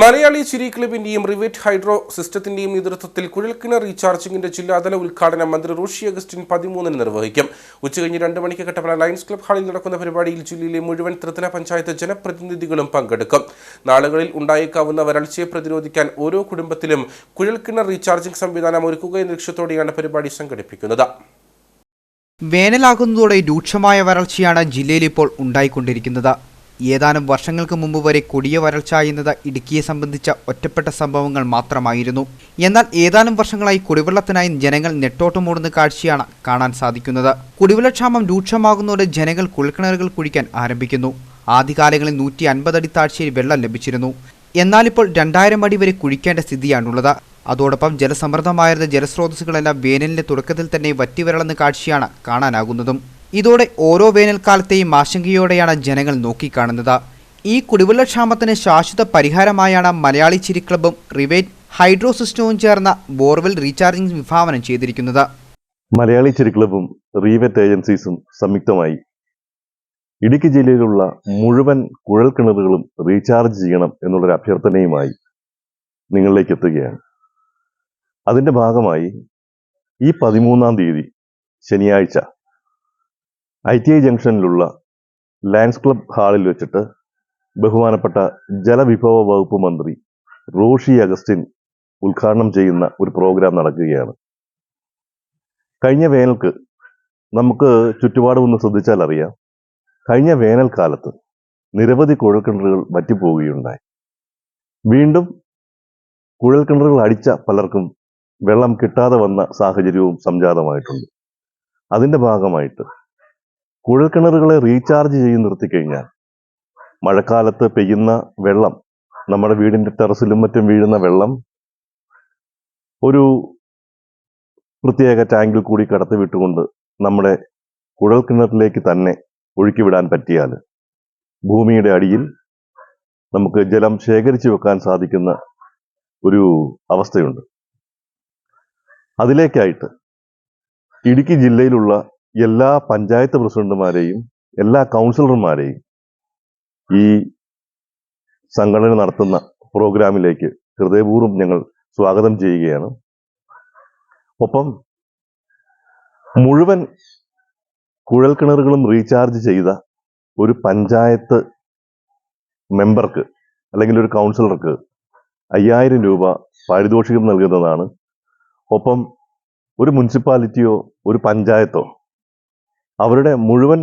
മലയാളി ചിരി ക്ലബിന്റെയും റിവേറ്റ് ഹൈഡ്രോ സിസ്റ്റത്തിന്റെയും നേതൃത്വത്തിൽ കുഴൽക്കിണർ റീചാർജിംഗിന്റെ ജില്ലാതല ഉദ്ഘാടനം മന്ത്രി റോഷി അഗസ്റ്റിൻ പതിമൂന്നിന് നിർവഹിക്കും. ഉച്ചകഴിഞ്ഞ് രണ്ട് മണിക്ക് കട്ടപ്പന ലയൺസ് ക്ലബ് ഹാളിൽ നടക്കുന്ന പരിപാടിയിൽ ജില്ലയിലെ മുഴുവൻ ത്രിതല പഞ്ചായത്ത് ജനപ്രതിനിധികളും പങ്കെടുക്കും. നാളുകളിൽ ഉണ്ടായേക്കാവുന്ന വരൾച്ചയെ പ്രതിരോധിക്കാൻ ഓരോ കുടുംബത്തിലും കുഴൽക്കിണർ റീചാർജിംഗ് സംവിധാനം ഒരുക്കുക എന്ന ലക്ഷ്യത്തോടെയാണ് പരിപാടി സംഘടിപ്പിക്കുന്നത്. വേനലാകുന്നതോടെ രൂക്ഷമായ വരൾച്ചയാണ് ജില്ലയിൽ ഇപ്പോൾ ഉണ്ടായിക്കൊണ്ടിരിക്കുന്നത്. ഏതാനും വർഷങ്ങൾക്ക് മുമ്പ് വരെ കൊടിയ വരൾച്ച എന്നത് ഇടുക്കിയെ സംബന്ധിച്ച ഒറ്റപ്പെട്ട സംഭവങ്ങൾ മാത്രമായിരുന്നു. എന്നാൽ ഏതാനും വർഷങ്ങളായി കുടിവെള്ളത്തിനായി ജനങ്ങൾ നെട്ടോട്ടമോടുന്ന കാഴ്ചയാണ് കാണാൻ സാധിക്കുന്നത്. കുടിവെള്ളക്ഷാമം രൂക്ഷമാകുന്നതോടെ ജനങ്ങൾ കുളിക്കിണറുകൾ കുഴിക്കാൻ ആരംഭിക്കുന്നു. ആദ്യകാലങ്ങളിൽ നൂറ്റി അൻപതടി താഴ്ചയിൽ വെള്ളം ലഭിച്ചിരുന്നു. എന്നാലിപ്പോൾ രണ്ടായിരം അടി വരെ കുഴിക്കേണ്ട സ്ഥിതിയാണുള്ളത്. അതോടൊപ്പം ജലസമൃദ്ധമായിരുന്ന ജലസ്രോതസ്സുകളെല്ലാം വേനലിന്റെ തുടക്കത്തിൽ തന്നെ വറ്റിവരളെന്ന കാഴ്ചയാണ് കാണാനാകുന്നതും. ഇതോടെ ഓരോ വേനൽക്കാലത്തെയും ആശങ്കയോടെയാണ് ജനങ്ങൾ നോക്കിക്കാണുന്നത്. ഈ കുടിവെള്ളക്ഷാമത്തിന് ശാശ്വത പരിഹാരമായാണ് മലയാളി ചിരി ക്ലബ്ബും റിവേറ്റ് ഹൈഡ്രോ സിസ്റ്റവും ചേർന്ന ബോർവെൽ റീചാർജിംഗ് വിഭാവനം ചെയ്തിരിക്കുന്നത്. മലയാളി ചിരി ക്ലബും റീവെറ്റ് ഏജൻസീസും സംയുക്തമായി ഇടുക്കി ജില്ലയിലുള്ള മുഴുവൻ കുഴൽ കിണറുകളും റീചാർജ് ചെയ്യണം എന്നുള്ളൊരു അഭ്യർത്ഥനയുമായി നിങ്ങളിലേക്ക് എത്തുകയാണ്. അതിന്റെ ഭാഗമായി ഈ പതിമൂന്നാം തീയതി ശനിയാഴ്ച ഐ ടി ഐ ജംഗ്ഷനിലുള്ള ലയൺസ് ക്ലബ് ഹാളിൽ വെച്ചിട്ട് ബഹുമാനപ്പെട്ട ജലവിഭവ വകുപ്പ് മന്ത്രി റോഷി അഗസ്റ്റിൻ ഉദ്ഘാടനം ചെയ്യുന്ന ഒരു പ്രോഗ്രാം നടക്കുകയാണ്. കഴിഞ്ഞ വേനൽക്ക് നമുക്ക് ചുറ്റുപാടും ഒന്ന് ശ്രദ്ധിച്ചാൽ അറിയാം. കഴിഞ്ഞ വേനൽക്കാലത്ത് നിരവധി കുഴൽക്കിണറുകൾ വറ്റിപ്പോവുകയുണ്ടായി വീണ്ടും കുഴൽക്കിണറുകൾ അടിച്ച പലർക്കും വെള്ളം കിട്ടാതെ വന്ന സാഹചര്യവും സംജാതമായിട്ടുണ്ട്. അതിന്റെ ഭാഗമായിട്ട് കുഴൽക്കിണറുകളെ റീചാർജ് ചെയ്ത് നിർത്തിക്കഴിഞ്ഞാൽ മഴക്കാലത്ത് പെയ്യുന്ന വെള്ളം നമ്മുടെ വീടിന്റെ ടെറസിലും മറ്റും വീഴുന്ന വെള്ളം ഒരു പ്രത്യേക ടാങ്കിൽ കൂടി കടത്തി വിട്ടുകൊണ്ട് നമ്മുടെ കുഴൽക്കിണറിലേക്ക് തന്നെ ഒഴുക്കിവിടാൻ പറ്റിയാൽ ഭൂമിയുടെ അടിയിൽ നമുക്ക് ജലം ശേഖരിച്ചു വെക്കാൻ സാധിക്കുന്ന ഒരു അവസ്ഥയുണ്ട്. അതിലേക്കായിട്ട് ഇടുക്കി ജില്ലയിലുള്ള എല്ലാ പഞ്ചായത്ത് പ്രസിഡന്റുമാരെയും എല്ലാ കൗൺസിലർമാരെയും ഈ സംഘടന നടത്തുന്ന പ്രോഗ്രാമിലേക്ക് ഹൃദയപൂർവം ഞങ്ങൾ സ്വാഗതം ചെയ്യുകയാണ്. ഒപ്പം മുഴുവൻ കുഴൽക്കിണറുകളും റീചാർജ് ചെയ്ത ഒരു പഞ്ചായത്ത് മെമ്പർക്ക് അല്ലെങ്കിൽ ഒരു കൗൺസിലർക്ക് അയ്യായിരം രൂപ പാരിതോഷികം നൽകുന്നതാണ്. ഒപ്പം ഒരു മുനിസിപ്പാലിറ്റിയോ ഒരു പഞ്ചായത്തോ അവരുടെ മുഴുവൻ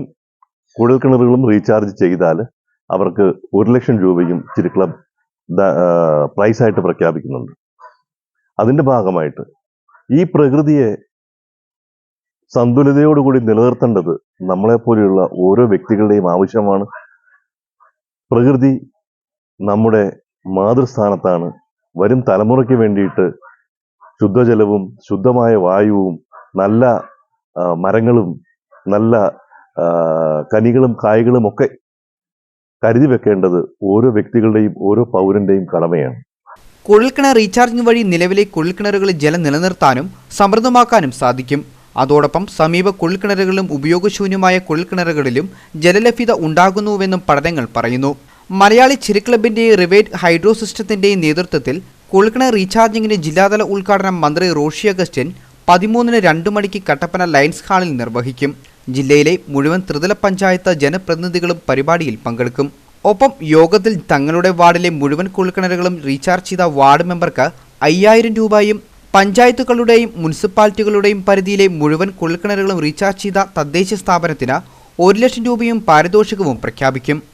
കുഴൽക്കിണറുകളും റീചാർജ് ചെയ്താൽ അവർക്ക് ഒരു ലക്ഷം രൂപയും ചിരി ക്ലബ് പ്രൈസായിട്ട് പ്രഖ്യാപിക്കുന്നുണ്ട്. അതിന്റെ ഭാഗമായിട്ട് ഈ പ്രകൃതിയെ സന്തുലിതയോടുകൂടി നിലനിർത്തേണ്ടത് നമ്മളെപ്പോലെയുള്ള ഓരോ വ്യക്തികളുടെയും ആവശ്യമാണ്. പ്രകൃതി നമ്മുടെ മാതൃസ്ഥാനത്താണ്. വരും തലമുറയ്ക്ക് വേണ്ടിയിട്ട് ശുദ്ധജലവും ശുദ്ധമായ വായുവും നല്ല മരങ്ങളും നല്ല കനികളും കായ്കളും ഒക്കെ കരുതി വെക്കേണ്ടത് ഓരോ വ്യക്തികളുടെയും ഓരോ പൗരന്റെയും കടമയാണ്. കുഴൽക്കിണർ റീചാർജിംഗ് വഴി നിലവിലെ കുഴൽക്കിണറുകളിൽ ജലം നിലനിർത്താനും സമൃദ്ധമാക്കാനും സാധിക്കും. അതോടൊപ്പം സമീപ കുഴൽക്കിണറുകളിലും ഉപയോഗശൂന്യമായ കുഴൽക്കിണറുകളിലും ജലലഭ്യത ഉണ്ടാകുന്നുവെന്നും പഠനങ്ങൾ പറയുന്നു. മലയാളി ചിരി ക്ലബിന്റെയും റിവേറ്റ് ഹൈഡ്രോ സിസ്റ്റത്തിന്റെയും നേതൃത്വത്തിൽ കുഴൽക്കിണർ റീചാർജിംഗിന്റെ ജില്ലാതല ഉദ്ഘാടനം മന്ത്രി റോഷി അഗസ്റ്റിൻ പതിമൂന്നിന് രണ്ടു മണിക്ക് കട്ടപ്പന ലയൻസ് ഹാളിൽ നിർവഹിക്കും. ജില്ലയിലെ മുഴുവൻ ത്രിതല പഞ്ചായത്ത് ജനപ്രതിനിധികളും പരിപാടിയിൽ പങ്കെടുക്കും. ഒപ്പം യോഗത്തിൽ തങ്ങളുടെ വാർഡിലെ മുഴുവൻ കുളിക്കിണറുകളും റീചാർജ് ചെയ്ത വാർഡ് മെമ്പർക്ക് അയ്യായിരം രൂപയും പഞ്ചായത്തുകളുടെയും മുനിസിപ്പാലിറ്റികളുടെയും പരിധിയിലെ മുഴുവൻ കുളിക്കിണറുകളും റീചാർജ് ചെയ്ത തദ്ദേശ സ്ഥാപനത്തിന് ഒരു ലക്ഷം രൂപയും പാരിതോഷികവും പ്രഖ്യാപിക്കും.